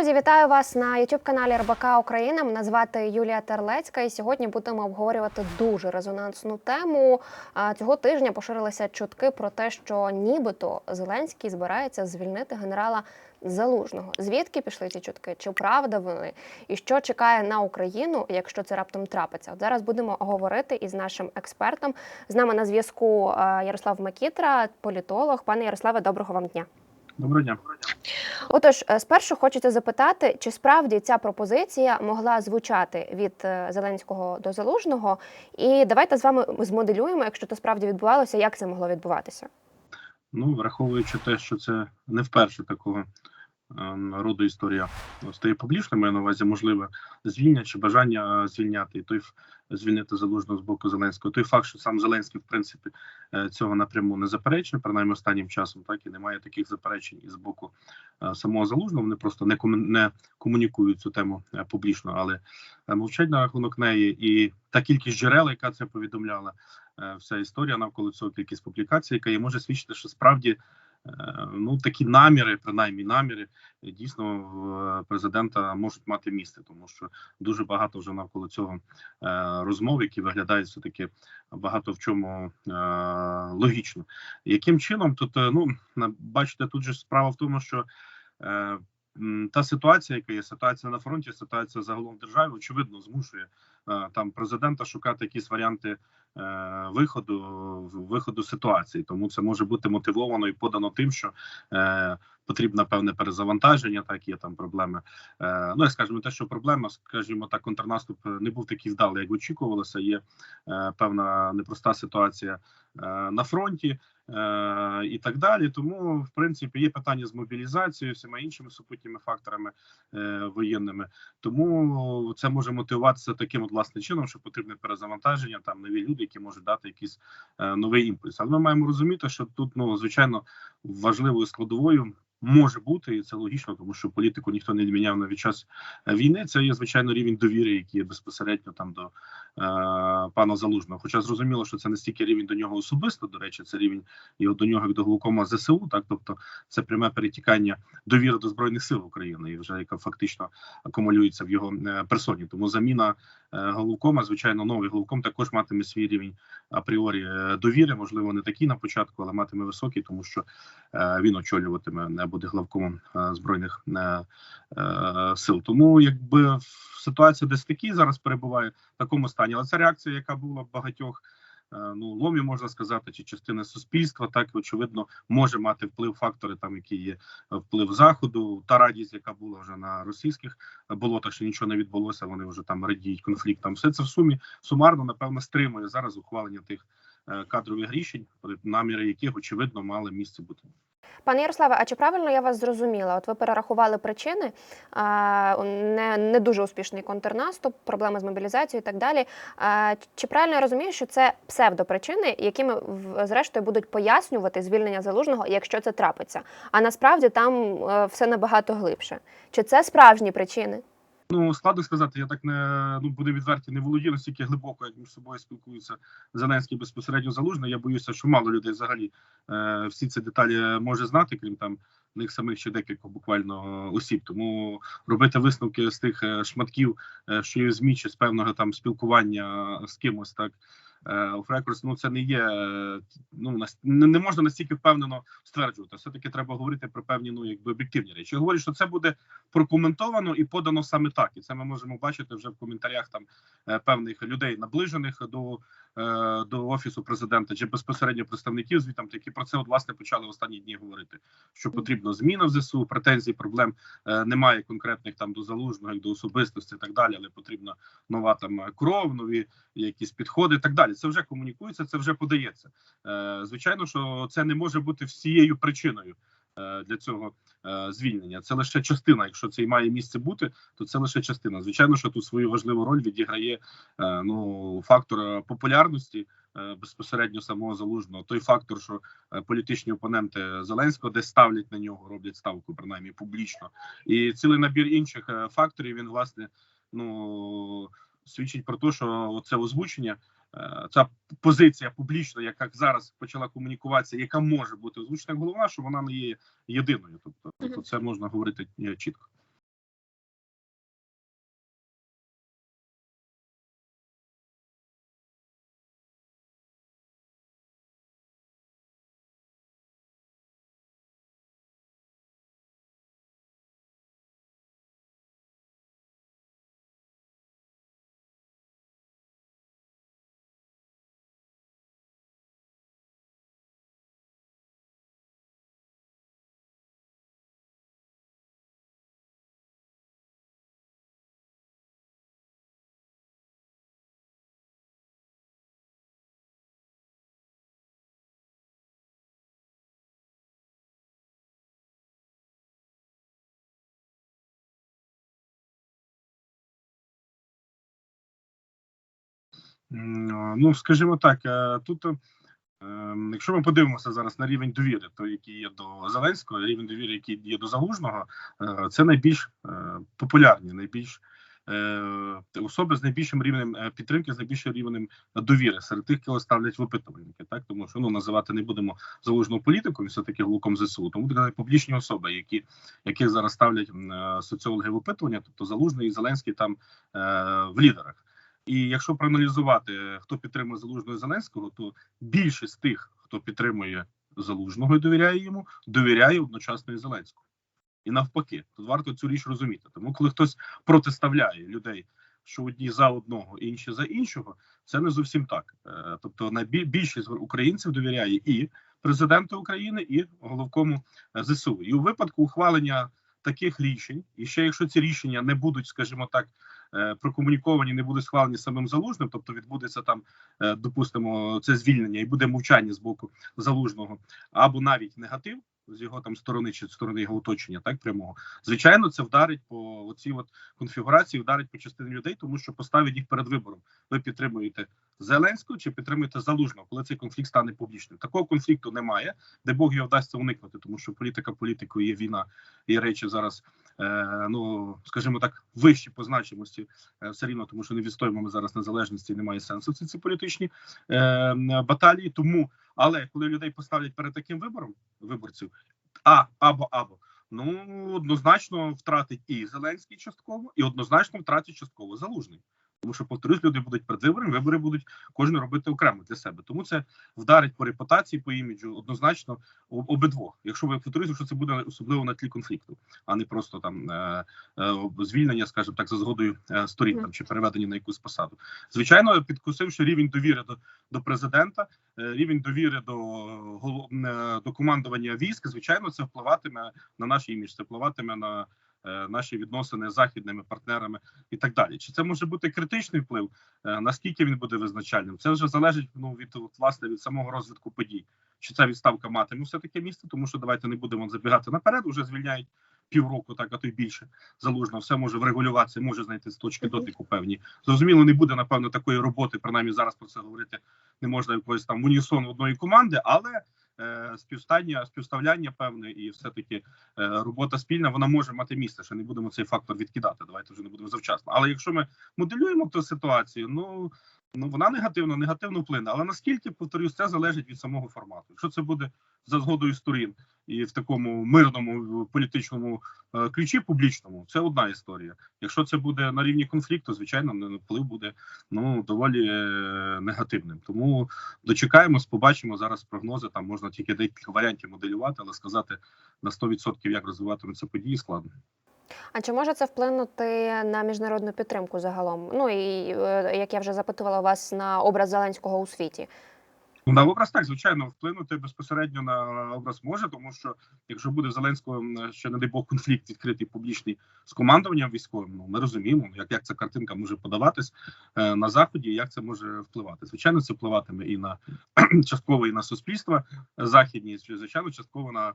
Друзі, вітаю вас на youtube каналі РБК Україна. Мене звати Юлія Терлецька, і сьогодні будемо обговорювати дуже резонансну тему. Цього тижня поширилися чутки про те, що нібито Зеленський збирається звільнити генерала Залужного. Звідки пішли ці чутки? Чи правда вони? І що чекає на Україну, якщо це раптом трапиться? От зараз будемо говорити із нашим експертом. З нами на зв'язку Ярослав Макітра, політолог. Пане Ярославе, доброго вам дня. Доброго дня. Отож, е, спершу хочеться запитати, чи справді ця пропозиція могла звучати від е, Зеленського до Залужного? І давайте з вами змоделюємо, якщо це справді відбувалося, як це могло відбуватися. Ну, враховуючи те, що це не вперше такого роду історія стає публічною, маю на увазі можливе звільнення чи бажання е, звільняти, і той звільнити залужного з боку Зеленського. Той факт, що сам Зеленський, в принципі, е, цього напряму не заперечує, принаймні останнім часом, так і немає таких заперечень і з боку е, самого залужного. Вони просто не кому- не комунікують цю тему е, публічно, але е, мовчать на рахунок неї. І та кількість джерел, яка це повідомляла, е, вся історія навколо цього кількість публікацій, яка є може свідчити, що справді е, ну такі наміри, принаймні наміри, е, дійсно в е, президента можуть мати місце, тому що дуже багато вже навколо цього е, розмов, які виглядають все таки багато в чому е, логічно. Яким чином тут е, ну бачите, тут же справа в тому, що е, та ситуація, яка є ситуація на фронті, ситуація загалом в державі, очевидно, змушує е, там президента шукати якісь варіанти е, виходу виходу ситуації. Тому це може бути мотивовано і подано тим, що е, потрібно певне перезавантаження. Так є там проблеми. Е, ну я скажімо, те, що проблема, скажімо так, контрнаступ не був такий вдалий, як очікувалося. Є е, певна непроста ситуація е, на фронті. Е, і так далі, тому в принципі є питання з мобілізацією, всіма іншими супутніми факторами е, воєнними. Тому це може мотивуватися таким от власне чином, що потрібне перезавантаження, там нові люди, які можуть дати якийсь е, новий імпульс. Але ми маємо розуміти, що тут ну звичайно важливою складовою. Може бути, і це логічно, тому що політику ніхто не міняв навіть час війни. Це є звичайно рівень довіри, який є безпосередньо там до е, пана Залужного. Хоча зрозуміло, що це не стільки рівень до нього особисто. До речі, це рівень його до нього як до головкома ЗСУ. Так, тобто це пряме перетікання довіри до збройних сил України, і вже яка фактично акумулюється в його е, персоні. Тому заміна е, головкома, звичайно, новий головком також матиме свій рівень апріорі е, довіри. Можливо, не такий на початку, але матиме високий, тому що він очолюватиме буде главкомом збройних сил. Тому якби ситуація десь такій зараз перебуває в такому стані, але це реакція, яка була багатьох. Е, Ну, ломі можна сказати, чи частини суспільства, так і очевидно може мати вплив фактори, там які є е, вплив заходу, та радість, яка була вже на російських болотах, що нічого не відбулося. Вони вже там радіють конфліктам. Все це в сумі сумарно, напевно, стримує зараз ухвалення тих е, кадрових рішень, наміри яких очевидно мали місце бути. Пане Ярославе, а чи правильно я вас зрозуміла? От ви перерахували причини, не, не дуже успішний контрнаступ, проблеми з мобілізацією і так далі. Чи правильно я розумію, що це псевдопричини, якими зрештою будуть пояснювати звільнення залужного, якщо це трапиться? А насправді там е, все набагато глибше. Чи це справжні причини? Ну складно сказати, я так не ну буде відверті, не володію настільки глибоко, як між собою спілкуються Зеленський безпосередньо залужний. Я боюся, що мало людей взагалі е, всі ці деталі може знати, крім там них самих ще декілька буквально осіб. Тому робити висновки з тих е, шматків, е, що є в змі чи з певного там спілкування з кимось, так. Оф рекордс, ну це не є е, ну не, можна настільки впевнено стверджувати. Все таки треба говорити про певні ну якби об'єктивні речі. Я говорю, що це буде прокоментовано і подано саме так. І це ми можемо бачити вже в коментарях там е, певних людей, наближених до, е, до офісу президента, чи безпосередньо представників звітам, які про це от власне почали в останні дні говорити. Що потрібно зміна в ЗСУ, претензій, проблем е, немає конкретних там до залужного, як до особистості, і так далі, але потрібна нова там кров, нові якісь підходи, і так далі. Це вже комунікується, це вже подається. Е, звичайно, що це не може бути всією причиною. Е, Для цього е, звільнення це лише частина. Якщо це і має місце бути, то це лише частина. Звичайно, що тут свою важливу роль відіграє е, ну фактор популярності безпосередньо самого залужного. Той фактор, що політичні опоненти Зеленського десь ставлять на нього, роблять ставку, принаймні публічно, і цілий набір інших факторів він власне ну свідчить про те, що це озвучення. Е, Ця позиція публічна, яка зараз почала комунікуватися, яка може бути озвучена як головна, що вона не є єдиною. Тобто, тобто це можна говорити е, чітко. Ну, скажімо так, е, тут, е, ем, якщо ми подивимося зараз на рівень довіри, то який є до Зеленського, рівень довіри, який є до Залужного, е, це найбільш популярні, найбільш особи з найбільшим рівнем підтримки, з найбільшим рівнем довіри серед тих, кого ставлять в опитувальники. Так тому що ну називати не будемо залужного політику, все таки глуком ЗСУ. Тому такі публічні особи, які яких зараз ставлять соціологи в опитування, тобто Залужний і Зеленський там в лідерах. І якщо проаналізувати, хто підтримує залужного Зеленського, то більшість тих, хто підтримує залужного і довіряє йому, довіряє одночасно і Зеленському. І навпаки, тут варто цю річ розуміти. Тому, коли хтось протиставляє людей, що одні за одного, інші за іншого, це не зовсім так. Е, Тобто, найбі- більшість українців довіряє і президенту України, і головкому е, ЗСУ. І у випадку ухвалення таких рішень, і ще якщо ці рішення не будуть, скажімо так, е, прокомуніковані, не будуть схвалені самим залужним, тобто відбудеться там, е, допустимо, це звільнення і буде мовчання з боку залужного, або навіть негатив з його там сторони чи сторони його оточення, так прямого. Звичайно, це вдарить по оцій от конфігурації, вдарить по частині людей, тому що поставить їх перед вибором. Ви підтримуєте Зеленського чи підтримуєте залужного, коли цей конфлікт стане публічним. Такого конфлікту немає, де Бог його вдасться уникнути, тому що політика політикою є війна, є речі зараз. Е, ну скажімо так, вищі по значимості е, все рівно, тому що не відстоїмо ми зараз незалежності, і немає сенсу ці, ці політичні е, баталії. Тому, але коли людей поставлять перед таким вибором виборців, а або або. Ну однозначно втратить і Зеленський частково, і однозначно втратить частково залужний. Тому що повторюсь, люди будуть перед виборами, вибори будуть кожен робити окремо для себе. Тому це вдарить по репутації, по іміджу однозначно об- обидвох. Якщо ви повторюсь, що це буде особливо на тлі конфлікту, а не просто там е, е, звільнення, скажімо так, за згодою е, сторін там чи переведення на якусь посаду. Звичайно, підкусивши рівень довіри до, до президента, е, рівень довіри до голов- е, до командування військ, звичайно, це впливатиме на наш імідж, це впливатиме на наші відносини з західними партнерами і так далі. Чи це може бути критичний вплив? Е, Наскільки він буде визначальним? Це вже залежить ну від власне від самого розвитку подій. Чи ця відставка матиме все таке місце? Тому що давайте не будемо забігати наперед. Уже звільняють півроку, так а то й більше залужно. Все може врегулюватися, може знайти з точки дотику певні. Зрозуміло, не буде напевно такої роботи. Принаймні зараз про це говорити не можна якоїсь там в унісон одної команди, але е, співстання, співставляння певне і все таки е, робота спільна вона може мати місце. Ще не будемо цей фактор відкидати. Давайте вже не будемо завчасно. Але якщо ми моделюємо ту ситуацію, ну ну вона негативно, негативно вплине. Але наскільки повторюсь, це залежить від самого формату. Якщо це буде за згодою сторін і в такому мирному політичному е, ключі публічному, це одна історія. Якщо це буде на рівні конфлікту, звичайно, не- вплив буде ну доволі е, негативним. Тому дочекаємось, побачимо зараз прогнози. Там можна тільки декілька варіантів моделювати, але сказати на 100% як розвиватимуться події складно. А чи може це вплинути на міжнародну підтримку загалом? Ну і е, як я вже запитувала вас на образ Зеленського у світі. Ну, на образ так, звичайно, вплинути безпосередньо на образ може, тому що якщо буде в Зеленського ще не дай Бог конфлікт відкритий публічний з командуванням військовим, ну ми розуміємо, як, як ця картинка може подаватись е, на заході, як це може впливати. Звичайно, це впливатиме і на частково і на суспільства західні, звичайно, частково на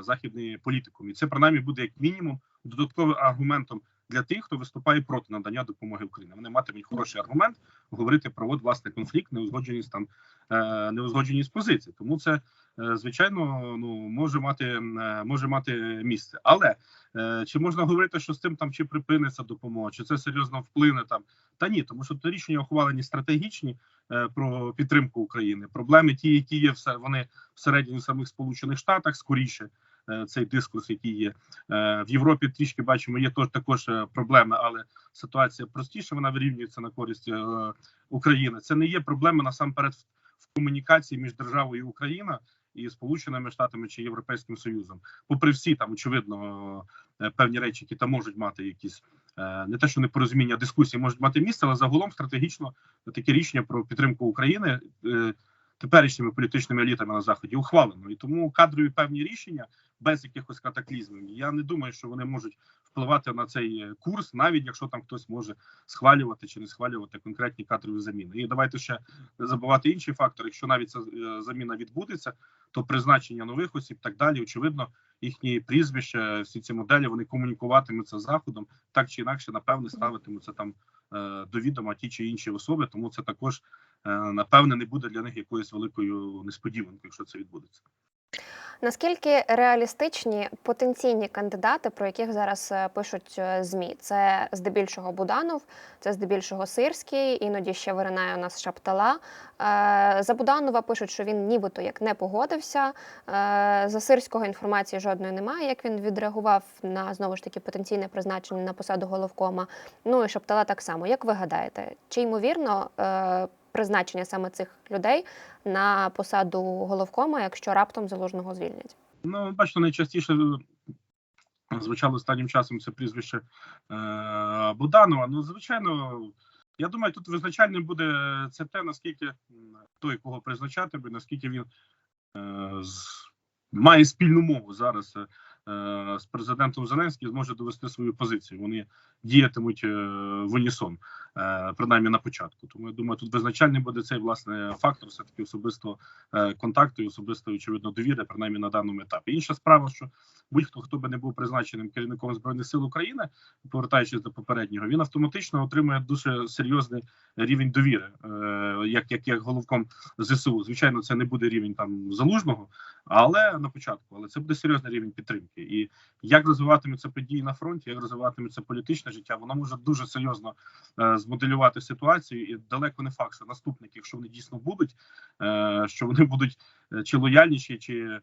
західний політикум. І це принаймні буде як мінімум додатковим аргументом для тих, хто виступає проти надання допомоги Україні. Вони матимуть хороший аргумент говорити про от власне конфлікт, неузгодженість там е, неузгодженість позиції. Тому це е, звичайно ну може мати е, може мати місце. Але е, чи можна говорити, що з цим там чи припиниться допомога, чи це серйозно вплине там? Та ні, тому що то рішення ухвалені стратегічні е, про підтримку України. Проблеми ті, які є вони всередині самих сполучених штатах, скоріше. е, Цей дискурс, який є Е, в Європі, трішки бачимо, є також е, проблеми, але ситуація простіша. Вона вирівнюється на користь е, України. Це не є проблема насамперед в, комунікації між державою Україна і Сполученими Штатами чи Європейським Союзом. Попри всі там, очевидно, е, певні речі, які там можуть мати якісь е, не те, що непорозуміння, дискусії можуть мати місце, але загалом стратегічно таке рішення про підтримку України. е, Теперішніми політичними елітами на заході ухвалено, і тому кадрові певні рішення без якихось катаклізмів. Я не думаю, що вони можуть впливати на цей е, курс, навіть якщо там хтось може схвалювати чи не схвалювати конкретні кадрові заміни. І давайте ще не забувати інший фактор. Якщо навіть ця е, заміна відбудеться, то призначення нових осіб так далі, очевидно, їхні прізвища, всі ці моделі вони комунікуватимуться з заходом, так чи інакше, напевне, ставитимуться там е, до відома ті чи інші особи. Тому це також напевне не буде для них якоюсь великою несподіванкою, якщо це відбудеться. Наскільки реалістичні потенційні кандидати, про яких зараз е, пишуть е, змі? Це здебільшого Буданов, це здебільшого Сирський, іноді ще виринає у нас Шаптала. Е, За Буданова пишуть, що він нібито як не погодився. За Сирського інформації жодної немає, як він відреагував на знову ж таки потенційне призначення на посаду головкома. Ну і Шаптала так само. Як ви гадаєте, чи ймовірно призначення саме цих людей на посаду головкома, якщо раптом залужного звільнять? Ну, бачите, найчастіше звучало останнім часом це прізвище е, Буданова. Ну, звичайно, я думаю, тут визначальним буде це те, наскільки той, кого призначатиме, наскільки він е, з, має спільну мову зараз е, з президентом Зеленським, зможе довести свою позицію. Вони діятимуть е, в унісон, е, принаймні на початку. Тому я думаю, тут визначальним буде цей власне фактор, все таки особистого е, контакту і особистої очевидно довіри, принаймні на даному етапі. Інша справа, що будь-хто хто би не був призначеним керівником збройних сил України, повертаючись до попереднього, він автоматично отримує дуже серйозний рівень довіри, е, як, як, як головком ЗСУ. Звичайно, це не буде рівень там залужного, але на початку, але це буде серйозний рівень підтримки. І як розвиватимуться події на фронті, як розвиватиметься політичне життя, воно може дуже серйозно е, змоделювати ситуацію. І далеко не факт, що наступники, якщо вони дійсно будуть, е, що вони будуть чи лояльніші, чи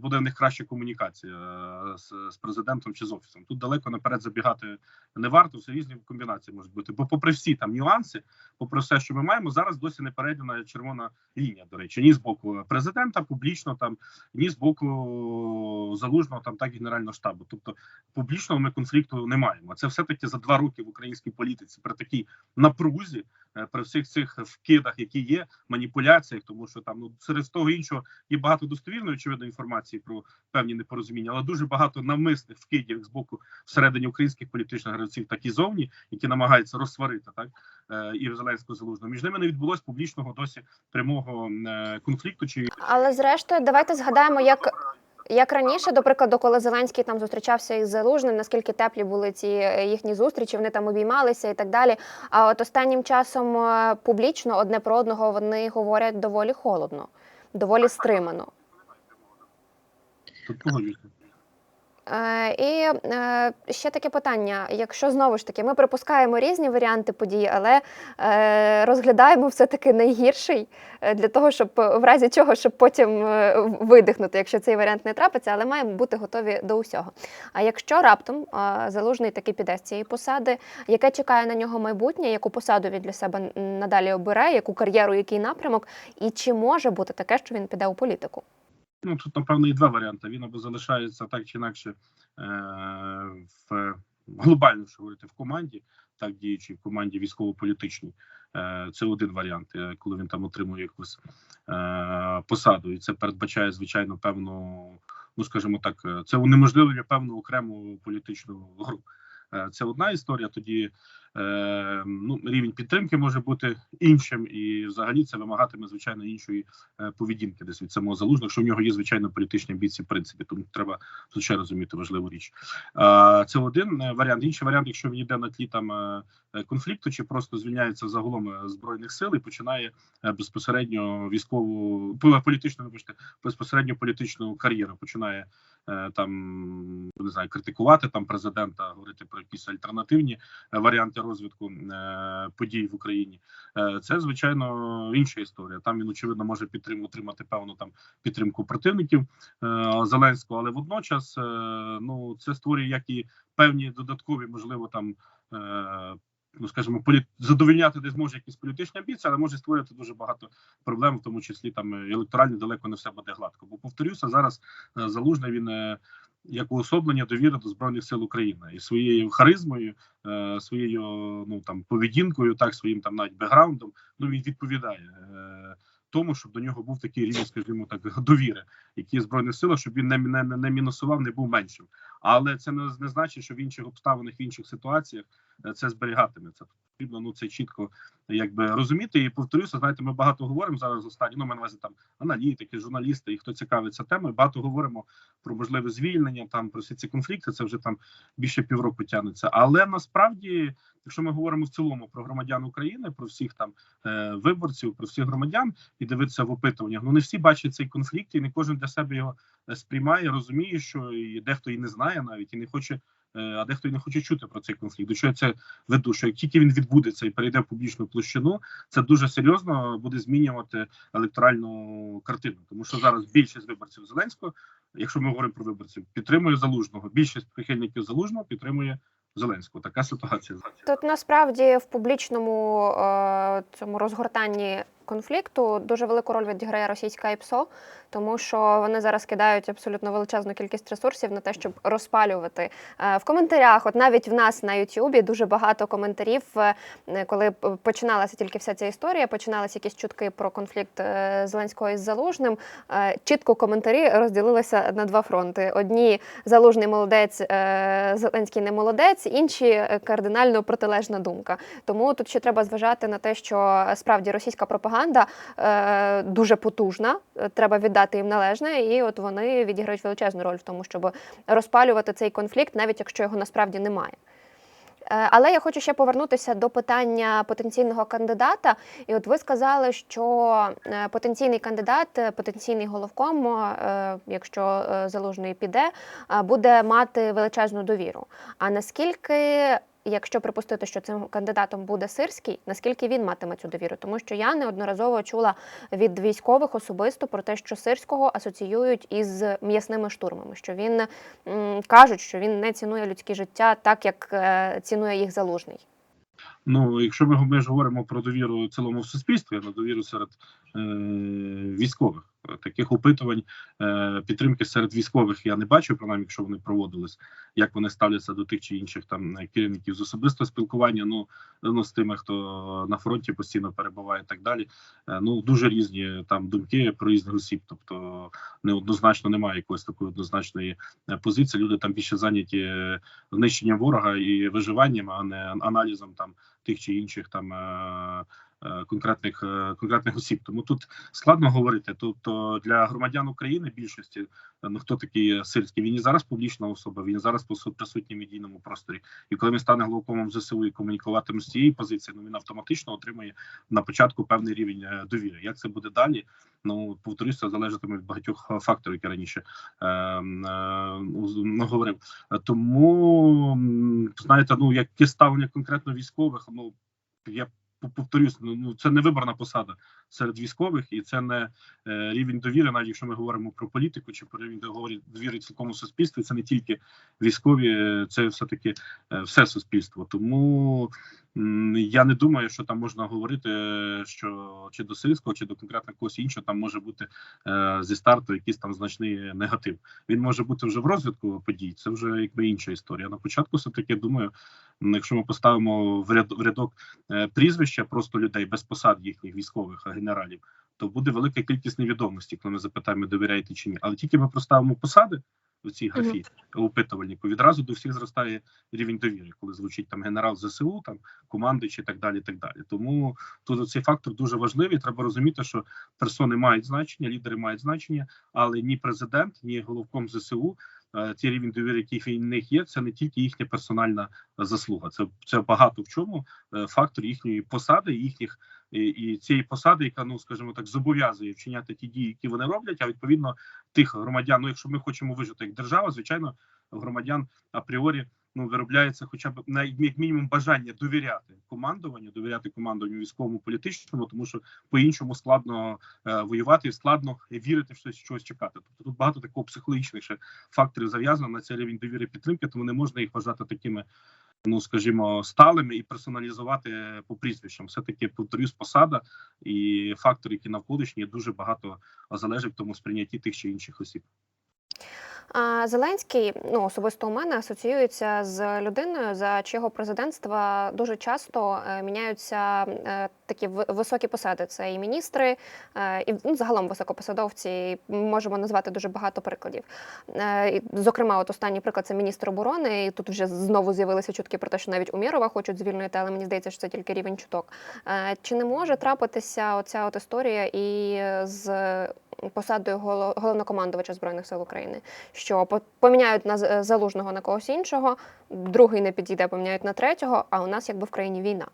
буде в них краща комунікація е, з, з президентом чи з офісом. Тут далеко наперед забігати не варто. Все різні комбінації можуть бути. Бо, попри всі там нюанси, попри все, що ми маємо, зараз досі не перейдена червона лінія. До речі, ні з боку президента публічно там, ні з боку залужного там так генерального штабу. Тобто публічного ми конфлікту не маємо. Це все таки за два роки в українській політиці при такій напрузі, е, при всіх цих вкидах, які є, маніпуляціях, тому що там ну серед того іншого є багато достовірної очевидно інформації про певні непорозуміння, але дуже багато навмисних вкидів з боку всередині українських політичних гравців, так і зовні, які намагаються розсварити так е, і Зеленського залужного. Між ними не відбулось публічного досі прямого е, конфлікту. Чи Але зрештою, давайте згадаємо, як. Як раніше, до прикладу, коли Зеленський там зустрічався із Залужним, наскільки теплі були ці е, їхні зустрічі, вони там обіймалися і так далі. А от останнім часом е, публічно одне про одного вони говорять доволі холодно, доволі стримано. тут погоджуюся. Е, і е, ще таке питання: якщо знову ж таки ми припускаємо різні варіанти подій, але е, розглядаємо все-таки найгірший для того, щоб в разі чого, щоб потім видихнути, якщо цей варіант не трапиться, але маємо бути готові до усього. А якщо раптом залужний таки піде з цієї посади, яке чекає на нього майбутнє, яку посаду він для себе надалі обере, яку кар'єру, який напрямок, і чи може бути таке, що він піде у політику? Ну тут напевно і два варіанти. Він або залишається так чи інакше е, в глобально що говорити в команді, так діючи в команді військово-політичній. Е, це один варіант, е, коли він там отримує якусь е, посаду, і це передбачає звичайно певну, ну скажімо так, е, це унеможливлює певну окрему політичну гру. Е, Це одна історія. Тоді ну, рівень підтримки може бути іншим, і взагалі це вимагатиме звичайно іншої е, поведінки десь від самого залужного, що в нього є звичайно політичні амбіції, в принципі, тому треба ще розуміти важливу річ. Це один е, варіант. Інший варіант, якщо він йде на тлі там е, конфлікту, чи просто звільняється загалом збройних сил і починає безпосередньо військову політичну, вибачте, безпосередньо політичну кар'єру, починає там не знаю, критикувати там президента, говорити про якісь альтернативні е, варіанти розвитку е, подій в Україні. Е, Це звичайно інша історія. Там він очевидно може підтримати отримати певну там підтримку противників е, Зеленського, але водночас е, ну це створює як і певні додаткові, можливо, там. Е, Ну, скажімо, полі... задовольняти десь може якісь політичні амбіції, але може створювати дуже багато проблем, в тому числі там і електорально далеко не все буде гладко. Бо повторюся, зараз е, залужний він е, як уособлення довіри до збройних сил України і своєю харизмою, е, своєю ну там поведінкою, так своїм там навіть бекграундом. Ну він відповідає е, тому, щоб до нього був такий рівень, скажімо так, довіри, який збройних сил, щоб він не, не, не мінусував, не був меншим. Але це не, не значить, що в інших обставинах, в інших ситуаціях е, це зберігатиметься. Потрібно ну це чітко якби розуміти. І повторюся, знаєте, ми багато говоримо зараз. Останні ну, ми на там аналітики, журналісти, і хто цікавиться темою. Багато говоримо про можливе звільнення, там про всі ці конфлікти. Це вже там більше півроку тягнеться. Але насправді, якщо ми говоримо в цілому про громадян України, про всіх там е, виборців, про всіх громадян і дивитися в опитуваннях, ну не всі бачать цей конфлікт, і не кожен для себе його е, сприймає, розуміє, що і дехто і не знає навіть і не хоче. Е, А дехто і не хоче чути про цей конфлікт. До чого я це веду? Що як тільки він відбудеться і перейде в публічну площину, це дуже серйозно буде змінювати електоральну картину. Тому що зараз більшість виборців Зеленського, якщо ми говоримо про виборців, підтримує залужного. Більшість прихильників залужного підтримує Зеленського. Така ситуація. Тут насправді в публічному е, цьому розгортанні конфлікту дуже велику роль відіграє російська ІПСО, тому що вони зараз кидають абсолютно величезну кількість ресурсів на те, щоб розпалювати Е, в коментарях. От навіть в нас на Ютубі дуже багато коментарів, е, коли починалася тільки вся ця історія, починалися якісь чутки про конфлікт е, Зеленського із Залужним. Чітко коментарі розділилися на два фронти: одні залужний молодець, Зеленський не молодець, інші кардинально протилежна думка. Тому тут ще треба зважати на те, що справді російська пропаганда е, дуже потужна. е, Треба віддати їм належне, і от вони відіграють величезну роль в тому, щоб розпалювати цей конфлікт, навіть якщо його насправді немає. Е, Але я хочу ще повернутися до питання потенційного кандидата. І от ви сказали, що е, потенційний кандидат, потенційний головком, якщо залужний піде, буде мати величезну довіру. А наскільки, якщо припустити, що цим кандидатом буде сирський, наскільки він матиме цю довіру? Тому що я неодноразово чула від військових особисто про те, що сирського асоціюють із м'ясними штурмами, що він кажуть, що він не цінує людське життя так, як е, цінує їх залужний. Ну, якщо ми, ми ж говоримо про довіру цілому в суспільстві, на довіру серед е, військових, таких опитувань е, підтримки серед військових я не бачу, принаймні, якщо вони проводились, як вони ставляться до тих чи інших там е, керівників з особистого спілкування. Ну, ну з тими, хто на фронті постійно перебуває, і так далі. Е, ну дуже різні там думки про різних осіб. Тобто неоднозначно немає якоїсь такої однозначної позиції. Люди там більше зайняті знищенням ворога і виживанням, а не аналізом там тих чи інших там конкретних е, конкретних осіб. Тому тут складно говорити. Тобто для громадян України більшості е, ну хто такий сирський, він і зараз публічна особа, він і зараз присутній в медійному просторі. І коли він стане головкомом ЗСУ і комунікуватиме з цієї позиції, ну він автоматично отримує на початку певний рівень е, довіри. Як це буде далі? Ну повторюся, залежатиме від багатьох е, факторів, які раніше е, е, ну, говорив. Е, Тому знаєте, ну яке ставлення конкретно військових, ну я повторюсь, ну ну, це не виборна посада серед військових, і це не е, рівень довіри, навіть якщо ми говоримо про політику чи про рівень довіри цілкому суспільстві, це не тільки військові, е, це все таки е, все суспільство. Тому я не думаю, що там можна говорити, що чи до сирського, чи до конкретно когось іншого там може бути зі старту якийсь там значний негатив. Він може бути вже в розвитку подій. Це вже якби інша історія. На початку все таки думаю, якщо ми поставимо в ряд рядок прізвища просто людей без посад їхніх військових а генералів, то буде велика кількість невідомості, коли ми запитаємо, довіряєте чи ні. Але тільки ми проставимо посади у цій графі опитувальнику, відразу до всіх зростає рівень довіри, коли звучить там генерал ЗСУ, там команди чи так далі. Так далі. Тому тут цей фактор дуже важливий. Треба розуміти, що персони мають значення, лідери мають значення, але ні президент, ні головком ЗСУ. Е, Ті рівень довіри, який в них є, це не тільки їхня персональна заслуга. Це це багато в чому е, фактор їхньої посади, їхніх і, і цієї посади, яка ну скажімо так, зобов'язує вчиняти ті дії, які вони роблять. А відповідно тих громадян, ну якщо ми хочемо вижити як держава, звичайно, громадян апріорі ну виробляється, хоча б на як мінімум бажання довіряти командуванню, довіряти командуванню військовому політичному, тому що по-іншому складно е, воювати і складно вірити в щось щось чекати. Тобто тут багато такого психологічних факторів зав'язано на цей рівень довіри підтримки, тому не можна їх вважати такими. Ну, скажімо, сталими і персоналізувати по прізвищам. Все таки повторюсь, посада і фактори, які навколишні, дуже багато залежать в тому сприйнятті тих чи інших осіб. Зеленський, ну особисто у мене асоціюється з людиною, за чого президентства дуже часто е, міняються е, такі високі посади. Це і міністри, е, і ну, загалом високопосадовці. Можемо назвати дуже багато прикладів. Зокрема, от останній приклад це міністр оборони. І тут вже знову з'явилися чутки про те, що навіть Умєрова хочуть звільнити, але мені здається, що це тільки рівень чуток. Чи не може трапитися оця от історія і з посадою голо- головнокомандувача збройних сил України? Що поміняють на залужного на когось іншого, другий не підійде, поміняють на третього. А у нас якби в країні війна.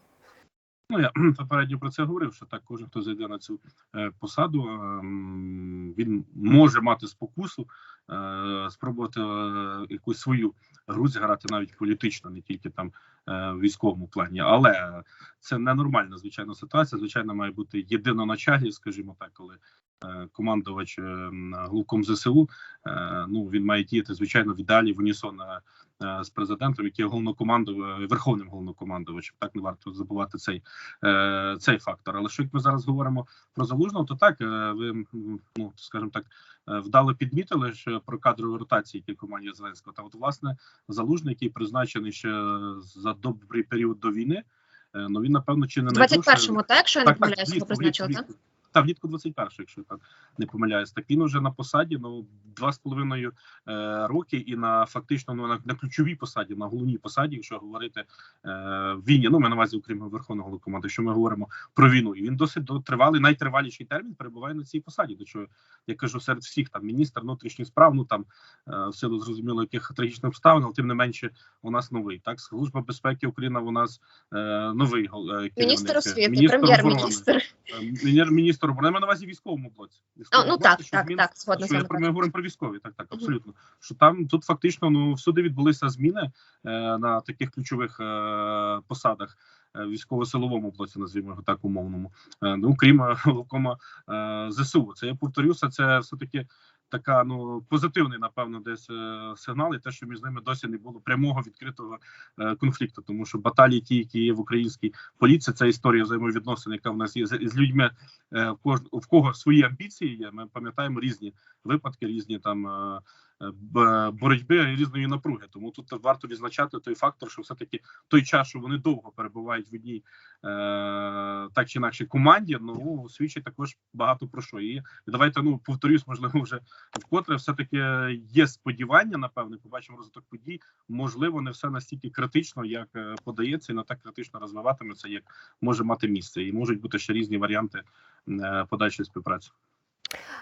Ну, я попередньо про це говорив, що так кожен, хто зайде на цю е, посаду, ем, він може мати спокусу е, спробувати е, якусь свою гру зіграти навіть політично, не тільки там е, в військовому плані. Але це ненормальна звичайно ситуація. Звичайно, має бути єдино на чагі, скажімо так, коли е, командувач е, м, ЗСУ, е, ну він має діяти звичайно в ідеалі в унісон е, е, з президентом, який головнокомандує верховним головнокомандувачем. Так не варто забувати цей е, цей фактор. Але що як ми зараз говоримо про залужного, то так е, ви ну скажімо так е, вдало підмітили що про кадрові ротації, які команді Зеленського. Та от власне залужний, який призначений ще за добрий період до війни. е, Ну він напевно чи не найдовше- 21-му, так, якщо я не влітку, призначили, так? Та влітку 21 якщо я так не помиляюсь. Так він уже на посаді ну два з половиною е, роки, і на фактично ну на, на ключовій посаді, на головній посаді, якщо говорити е, війні. Ну ми на увазі, окрім верховного головкоманду, що ми говоримо про війну, і він досить до- тривалий, найтриваліший термін перебуває на цій посаді. До чого я кажу серед всіх там міністр внутрішніх справ, ну там е, в силу зрозуміло яких трагічних обставин, але тим не менше у нас новий. Так служба безпеки України у нас е, новий е, Міністр керівник. освіти, Міністр оборони. прем'єр-міністр. Е, Міністр, міністр вона має на увазі військовому блоці. А, ну блоці, так, що так, змін- так, згодна що я ми говоримо про військові, так, так, абсолютно. Що там тут фактично ну всюди відбулися зміни е, на таких ключових е, посадах. е, Військово-силовому блоці, назвімо його так умовному, Е, ну крім е, головкома е, ЗСУ. Це я повторюся, це все таки така ну позитивний, напевно, десь е, сигнал, і те, що між ними досі не було прямого відкритого е, конфлікту, тому що баталії, ті, які є в українській поліції, це історія взаємовідносин, яка в нас є з, людьми, е, в кож в кого свої амбіції є. Ми пам'ятаємо різні випадки, різні там. Боротьби різної напруги, тому тут варто відзначати той фактор, що все таки той час, що вони довго перебувають в одній е, так чи інакше команді, ну свідчить також багато про що. І давайте ну повторюсь, можливо, вже вкотре все таки є сподівання. Напевне, побачимо розвиток подій. Можливо, не все настільки критично, як е, подається, і не так критично розвиватиметься, як може мати місце, і можуть бути ще різні варіанти е, подальшої співпраці.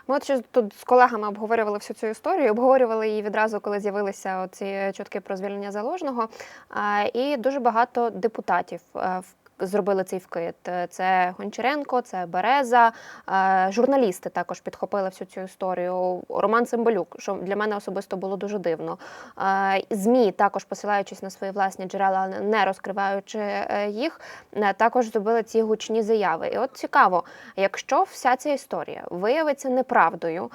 Ми от ще тут з колегами обговорювали всю цю історію, обговорювали її відразу, коли з'явилися ці чутки про звільнення заложного. І дуже багато депутатів е, в- зробили цей вкид. Це Гончаренко, це Береза, е, журналісти також підхопили всю цю історію. Роман Цимбалюк, що для мене особисто було дуже дивно. Е, Змі також посилаючись на свої власні джерела, не розкриваючи е, їх, також зробили ці гучні заяви. І от цікаво, Якщо вся ця історія виявиться неправдою,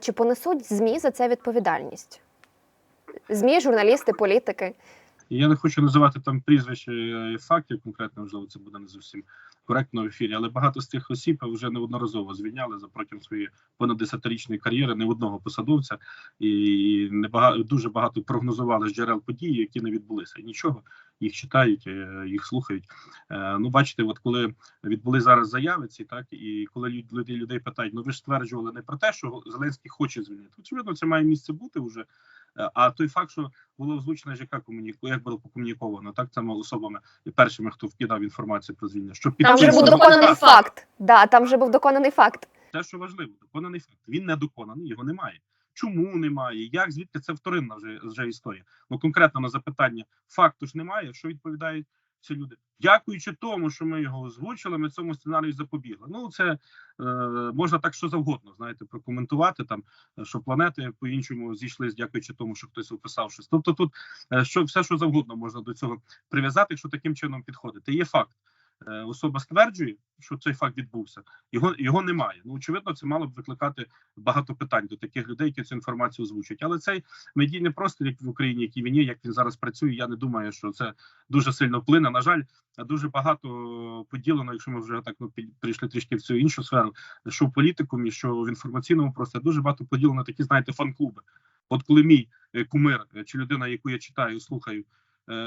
чи понесуть ЗМІ за це відповідальність? ЗМІ, журналісти, політики. Я не хочу називати там прізвища і фактів конкретно, можливо, це буде не зовсім коректно в ефірі, але багато з тих осіб вже неодноразово звільняли за протягом своєї понад десятирічної кар'єри не одного посадовця, і не багато дуже багато прогнозували з джерел події, які не відбулися. І нічого їх читають, е, їх слухають. Е, Ну, бачите, от коли відбули зараз заяви ці, так і коли люд- людей людей питають, ну ви ж стверджували не про те, що Зеленський хоче звільнити. Очевидно, це має місце бути вже. Е, А той факт, що було озвучено, яка комуніку, як було покомуніковано, так само особами і першими, хто вкидав інформацію про звільнення, що Там вже був доконаний факт. факт. Да, там вже був доконаний факт. те, що важливо, доконаний факт. Він не доконаний, його немає. Чому немає? Як звідки це вторинна вже вже історія? Ну конкретно на запитання факту ж немає. Що відповідають ці люди? Дякуючи тому, що ми його озвучили, ми цьому сценарію запобігли. Ну це е, можна так що завгодно, знаєте, прокоментувати там, що планети по іншому зійшлись, дякуючи тому, що хтось описав щось. Тобто, тут е, що все, що завгодно можна до цього прив'язати, якщо таким чином підходити. Є факт. Е, Особа стверджує, що цей факт відбувся. Його його немає. Ну очевидно, це мало б викликати багато питань до таких людей, які цю інформацію озвучують. Але цей медійний простір, як в Україні, який він є, як він зараз працює. Я не думаю, що це дуже сильно вплине. На жаль, дуже багато поділено, якщо ми вже так ну прийшли трішки в цю іншу сферу, що в політикумі, що в інформаційному просторі, дуже багато поділено такі, знаєте, фан-клуби. От коли мій е, кумир е, чи людина, яку я читаю, слухаю,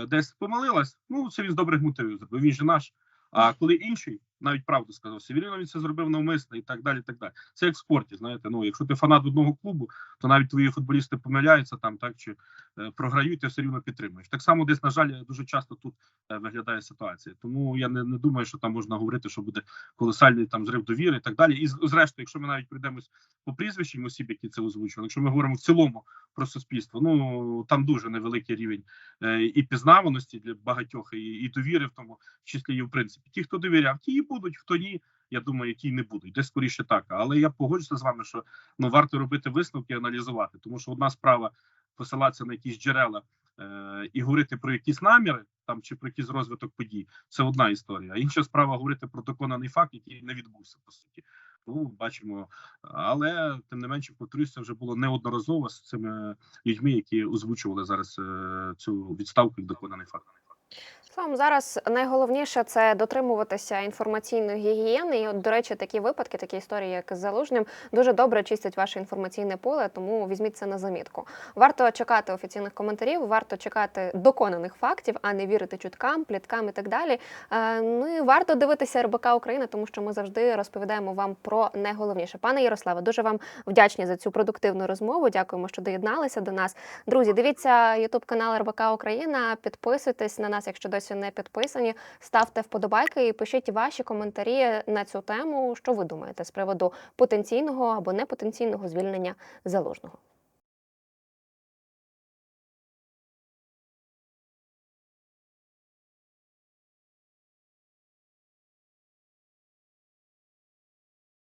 десь помилилась, ну це він з добрих мотивів зробив. Він же наш. А коли інший, навіть правду сказав, Севіріно він це зробив навмисно і так далі. так далі. Це як в спорті. Знаєте, ну якщо ти фанат одного клубу, то навіть твої футболісти помиляються там, так чи е, програють, ти все рівно підтримуєш. Так само, десь на жаль, дуже часто тут е, виглядає ситуація. Тому я не, не думаю, що там можна говорити, що буде колосальний там зрив довіри і так далі. І зрештою, якщо ми навіть прийдемось по прізвищам осіб, які це озвучували, якщо ми говоримо в цілому про суспільство, ну там дуже невеликий рівень е, і пізнаваності для багатьох, і, і довіри в тому числі і в принципі. Ті, хто довіряв, ті будуть, хто ні. Я думаю, які не будуть, десь скоріше так. Але я погоджуся з вами, що ну варто робити висновки, аналізувати, тому що одна справа посилатися на якісь джерела е, і говорити про якісь наміри там чи про якийсь розвиток подій. Це одна історія. А інша справа говорити про доконаний факт, який не відбувся по суті. Ну бачимо, але тим не менше, повторюсь, це вже було неодноразово з цими людьми, які озвучували зараз е, цю відставку доконаний факт. Словом, зараз найголовніше це дотримуватися інформаційної гігієни. І, от, до речі, такі випадки, такі історії, як з залужним, дуже добре чистять ваше інформаційне поле, тому візьміть це на замітку. Варто чекати офіційних коментарів, варто чекати доконаних фактів, а не вірити чуткам, пліткам і так далі. Е, ну і варто дивитися РБК Україна, тому що ми завжди розповідаємо вам про найголовніше. Пане Ярославе, дуже вам вдячні за цю продуктивну розмову. Дякуємо, що доєдналися до нас. Друзі, дивіться Ютуб канал РБК Україна. Підписуйтесь на нас, якщо досі не підписані. Ставте вподобайки і пишіть ваші коментарі на цю тему. Що ви думаєте з приводу потенційного або непотенційного звільнення залужного?